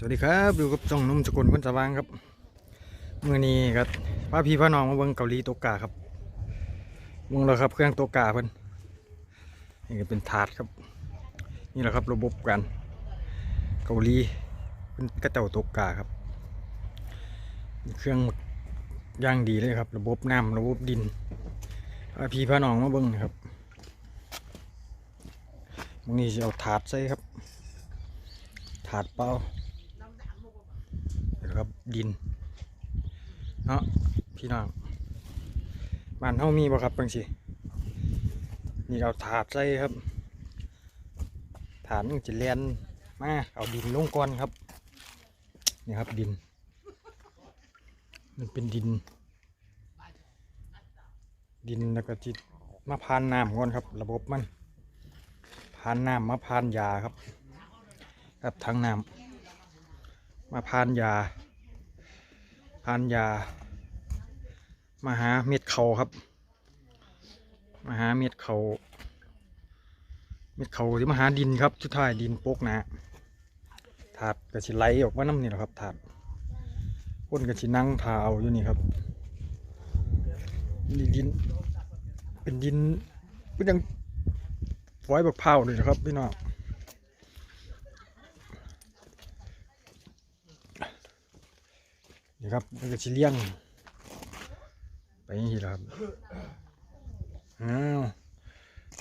สวัสดีครับอยู่กับจ่องนุ่มสกุลคนสว่างครับเมื่อนี้ก็พาพี่พาน้องมาเบิ่งเกาหลีโตกาครับเบิ่งแล้วครับเครื่องโตกาเพิ่นนี่ก็เป็นถาดครับ นี่แหละครับระบบการเกาหลีเป็นกระเจ้าโตกาครับ เครื่องย่างดีเลยครับ ระบบน้ำระบบดินพาพี่พาน้องมาเบิ่งนะครับมื่อนี้จะเอาถาดใส่ครับ ถาดเปล่า เดี๋ยวครับ ดินเนาะพี่น้องบ้านเฮามีบ่ครับบางสินี่เอาถาดใส่ครับ ถาดมันจะเลียนมาเอาดินลงก่อนครับนี่ครับดิน มันเป็นดิน ดินแล้วก็จิตมาพานน้ำก่อนครับ ระบบมันพานน้ำมาพานยาครับครับทั้งน้ำ มาพานยา พานยา มาหาเม็ดเขาครับ มาหาเม็ดเขา เม็ดเขาที่มาหาดินครับสุดท้ายดินโปกนาถาดกระชิไหลออกมาน้ำนี่แหละครับถาดคนกระชินั่งทาเอาอยู่นี่ครับนี่ดิน เป็นดินเป็นยังฝอยบักเผาเลยนะครับพี่น้อง นี่ครับมันก็ชิเลี้ยง ไปนี้แหละครับอ้าว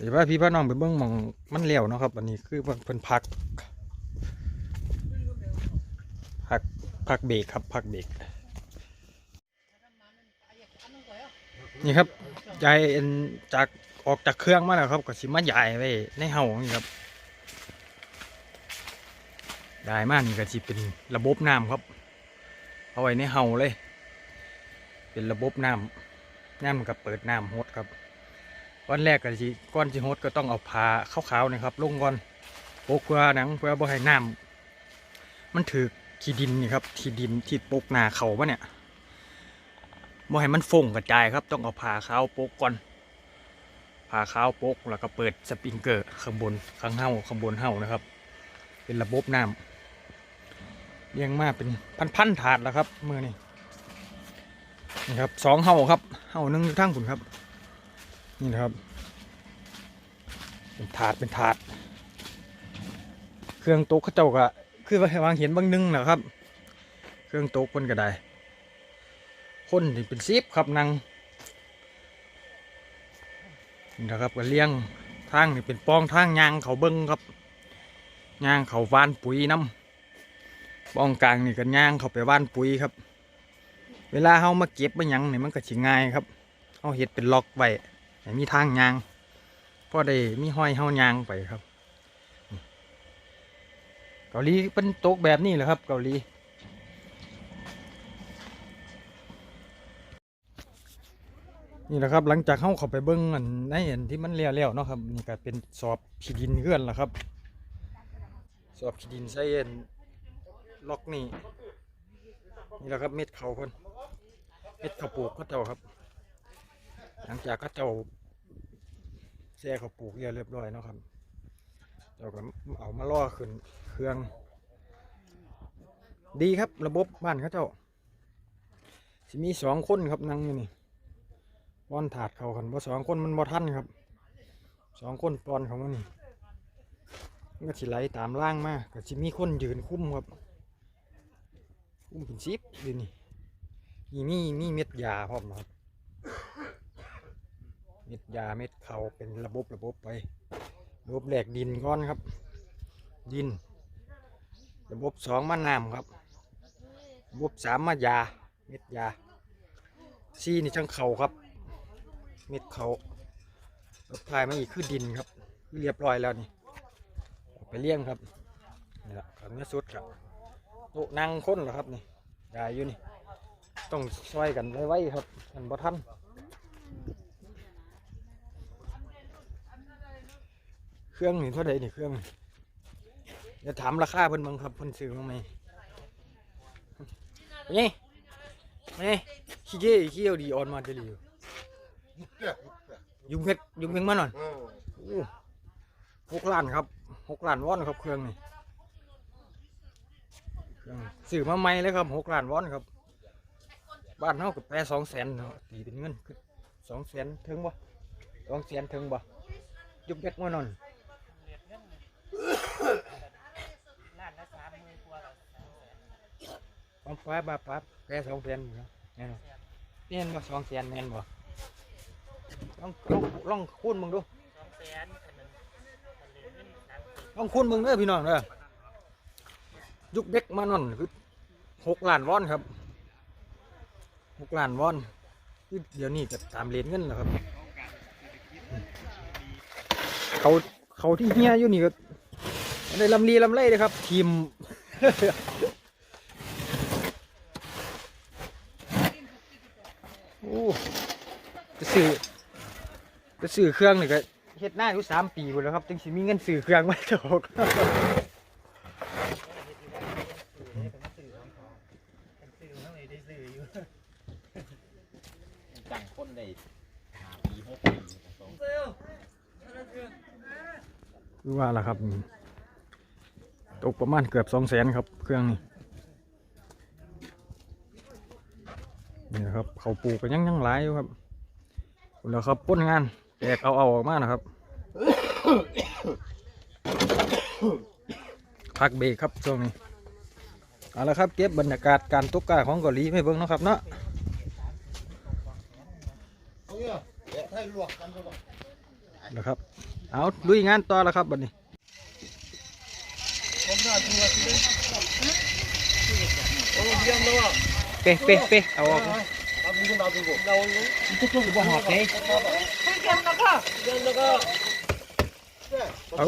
เดี๋ยวว่าพี่พ่อน้องไปเบิ้งมองมันเลี้ยวเนาะครับ อันนี้คือเพิ่นเพิ่นพักพักพักเบรกครับพักเบรกนี่ครับยายเอ็นจากออกจากเครื่องมาแล้วครับก็สิมาใหญ่ไว้ในเฮานี่ครับยายมากนี่ก็สิเป็นระบบน้ำครับ เอาไว้ในเฮาเลย เป็นระบบน้ำน้ำกับเปิดน้ำฮดครับวันแรกก็สิก้อนสิฮดก็ต้องเอาผ้าขาวๆนะครับลงก่อนโปกเพื่อหนังเพื่อบ่ให้น้ำมันถือขี้ดินนี่ครับที่ดินที่ปกหนาเขาปะเนี่ยบ่ให้มันฟงกระจายครับ ต้องเอาผ้าขาวโปกก่อนผ้าขาวโปกแล้วก็เปิดสปริงเกอร์ข้างบนข้างเฮาข้างบนเฮานะครับ เป็นระบบน้ำ เลี้ยงมาเป็นพันๆถาดแล้วครับมือนี่นี่ครับสองเห่าครับเห่าหนึ่งทั้งคุณครับ นี่นะครับ เป็นถาดเป็นถาด เครื่องโต๊ะเขาเจ้าก็คือวางเห็นบางนึงนะครับ เครื่องโต๊ะคนก็ได้คนที่เป็นซิปครับนั่งนี่นะครับก็เลี้ยงทางนี่เป็นปองทางยางเขาเบิ้งครับยางเขาวานปุ๋ยน้ำ บ้องกลางนี่ก็ย่างเข้าไปว่านปุ๋ยครับ เวลาเฮามาเก็บมาหยังนี่มันก็สิง่ายครับเฮาเฮ็ดเป็นล็อกไว้มีทางย่างพอได้มีห้อยเฮายางไปครับ เกาหลีเป็นโต๊ะแบบนี้แหละครับ เกาหลีนี่แหละครับ หลังจากเฮาเข้าไปเบิ้งอันในอันที่มันเลี้ยวๆเนาะครับนี่ก็เป็นสอบขี้ดินเพื่อนล่ะครับ สอบขี้ดินใส่อัน ล็อกนี่นี่แหละครับเม็ดเขาเพิ่นเม็ดข้าวปลูกเขาเจ้าครับ หลังจากเขาเจ้าแช่ข้าวปลูกเรียบร้อยนะครับเจ้าก็เอามาล่อขึ้นเครื่อง ดีครับระบบบ้านเขาเจ้าสิมีสองคนครับนั่งอยู่นี่ป้อนถาดเขากันเพราะสองคนมันบ่ทันครับสองคนป้อนเขามานี่มันก็สิไหลตามล่างมาก็สิมีคนยืนคุ้มครับ คุ้มเป็นซิปอยู่นี่มีมีมีเม็ดยาพร้อมนะครับเม็ดยาเม็ดเขาเป็นระบบระบบไประบบแหลกดินก้อนครับ ดิน ระบบสองมาน้ำครับ ระบบสามมายา เม็ดยาสี่นี่จังเขาครับ เม็ดเขารถพายมาอีกคือดินครับ เรียบร้อยแล้วนี่ไปเลี้ยงครับนี่แหละขันเนื้อสุดครับ โต๊ะนั่งคนเหรอครับนี่ยายอยู่นี่ ต้องช่วยกันไว้ๆครับกันบ่ทันเครื่องนี่เท่าไหร่นี่เครื่องเดี๋ยวถามราคาเพิ่นเบิ่งครับเพิ่นซื้อมาไหมนี่นี่ขี้เกี้ยขี้เอาดีออนมาเดลิวยุงเพชรยุงเพชรมาหน่อยโอ้หกล้านครับหกล้านวอนครับเครื่องนี่ เคเครื่อมาใหม่เลยครับหกล้านวอนครับ บ้านเฮากับแปรสองแสนตีเป็นเงินคือสองแสนถึงบ่สองแสนถึงบ่ยุบเด็กมานอนเรียนเงินล้านละสามากับสามแสนป้าป้าป้าป้าแปรสองแสนเนาะแน่นอนแน่นบ่สองแสนแน่นบ่ลองลองลองคูณมึงดูสองคนหนึ่งเนเงินสามสิบลองคูณมึงเด้อพี่น้องเด้อ ยุคเด็กมานอนคือหกล้านวอนครับหกล้านวอนคือเดี๋ยวนี้จะตามเลนเงินแล้วครับ เขาเขาที่เฮียอยู่นี่ก็ได้ลำลีลำไรเลยครับ ทีมโอ้จะซื้อจะซื้อเครื่องนี่ก็เฮ็ดหน้าอยู่สามปีหมดแล้วครับ จึงสิมีเงินซื้อเครื่องไว้ถก สื่อของเขาเป็นสื่อเท่าไหร่ได้สื่ออยู่ จังคนได้หาปีหกปีสอง คือว่าล่ะครับนี่ตกประมาณเกือบสองแสนครับ เครื่องนี่นี่นะครับ เขาปลูกกันยังยังหลายอยู่ครับแล้วครับป้นงานแตกเอาเอาออกมานะครับพักเบรกครับช่วงนี้เอาละครับเก็บบรรยากาศการตกกาของเกาหลีไม่เบิ่งเนาะครับเนาะให้ลวกกันก็บอกนะครับ เอาลุยงานต่อแล้วครับบัดนี้ผมน่าตัวสิเลยโอ้เยี่ยมเลยว่ะเป๊ะเป๊ะเป๊ะเอาออกเอาดูกันเอาดูเราเลยบ่หอบเลยเยี่ยมแล้วก็เยี่ยมแล้วก็เอา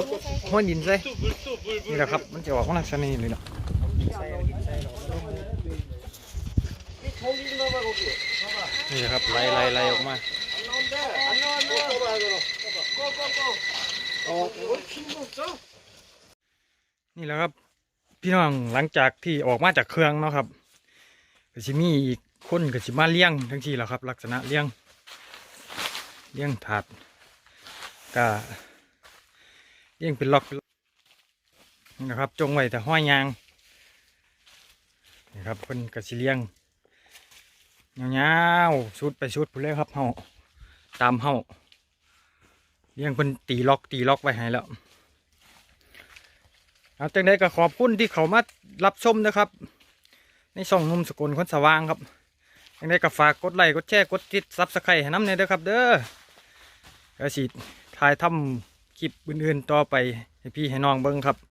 ห้อยดินใส่นี่แหละครับ มันจะออกมาลักษณะนี้เลยเนาะนี่ทงยิงมาบ้างกูนี่แหละครับไล่ไล่ไล่ออกมา นี่แหละครับ พี่น้องหลังจากที่ออกมาจากเครื่องเนาะครับก็สิมีอีกคนก็สิมาเลี้ยงทั้งทีแหละครับ ลักษณะเลี้ยงเลี้ยงถาดก็เลี้ยงเป็นล็อกนี่นะครับ จงไว้แต่ห้อยยางนี่ครับเพิ่นก็สิเลี้ยงยาวๆชุดไปชุดไปเลยครับเฮาตามเฮา ยงเพิ่นตีล็อกตีล็อกไว้ให้แล้วเอาจังไดก็ขอบคุณที่เขามารับชมนะครับ ในช่องนุ่มสกุลคนสว่างครับจังไดก็ฝากกดไลค์กดแชร์กดติดซับสไครต์ให้น้ำเนี่ยเด้อครับ เด้อกระสีถ่ายทำคลิปอื่นๆต่อไปให้พี่ให้น้องเบิ้งครับ